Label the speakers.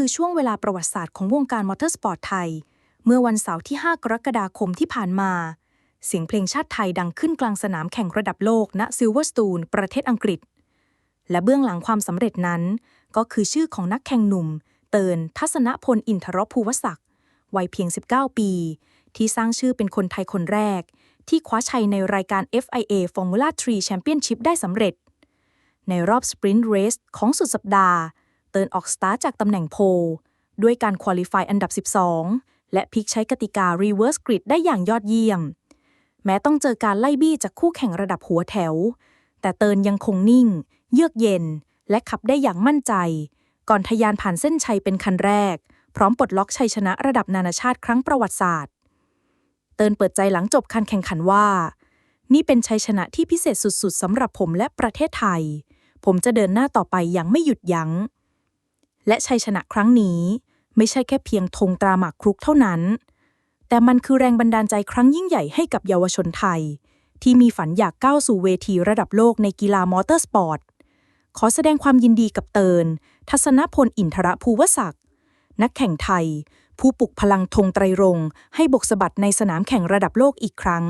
Speaker 1: คือช่วงเวลาประวัติศาสตร์ของวงการมอเตอร์สปอร์ตไทย เมื่อวันเสาร์ที่ 5 กรกฎาคมที่ผ่านมา เสียงเพลงชาติไทยดังขึ้นกลางสนามแข่งระดับโลกณซิลเวอร์สตูนประเทศอังกฤษ และเบื้องหลังความสำเร็จนั้น ก็คือชื่อของนักแข่งหนุ่ม เตินทัศนพลอินทรภูวศักดิ์วัยเพียง 19 ปี ที่สร้างชื่อเป็นคนไทยคนแรก ที่คว้าชัยในรายการ FIA Formula 3 Championship ได้สำเร็จ ในรอบสปรินต์เรสของสุดสัปดาห์ เติร์นออกสตาร์จากตำแหน่งโพลด้วยการควอลิฟายอันดับ 12 และพิกใช้กติการ reverse Grid ได้อย่างยอดเยี่ยม แม้ต้องเจอการไล่บี้จากคู่แข่งระดับหัวแถว แต่เติร์นยังคงนิ่ง เยือกเย็น และขับได้อย่างมั่นใจ ก่อนทะยานผ่านเส้นชัยเป็นคันแรก พร้อมปลดล็อกชัยชนะระดับนานาชาติครั้งประวัติศาสตร์ เติร์นเปิดใจหลังจบการแข่งขันว่า นี่เป็นชัยชนะที่พิเศษสุดๆสำหรับผมและประเทศไทย ผมจะเดินหน้าต่อไปอย่างไม่หยุดยัง้ง และชัยชนะครั้งนี้ ไม่ใช่แค่เพียงธงตราหมากครุกเท่านั้น แต่มันคือแรงบันดาลใจครั้งยิ่งใหญ่ให้กับเยาวชนไทย ที่มีฝันอยากก้าวสู่เวทีระดับโลกในกีฬามอเตอร์สปอร์ต ขอแสดงความยินดีกับเติน ทัศนพลอินทรภูวศักดิ์นักแข่งไทย ผู้ปลุกพลังธงไตรรงค์ให้บกสะบัดในสนามแข่งระดับโลกอีกครั้ง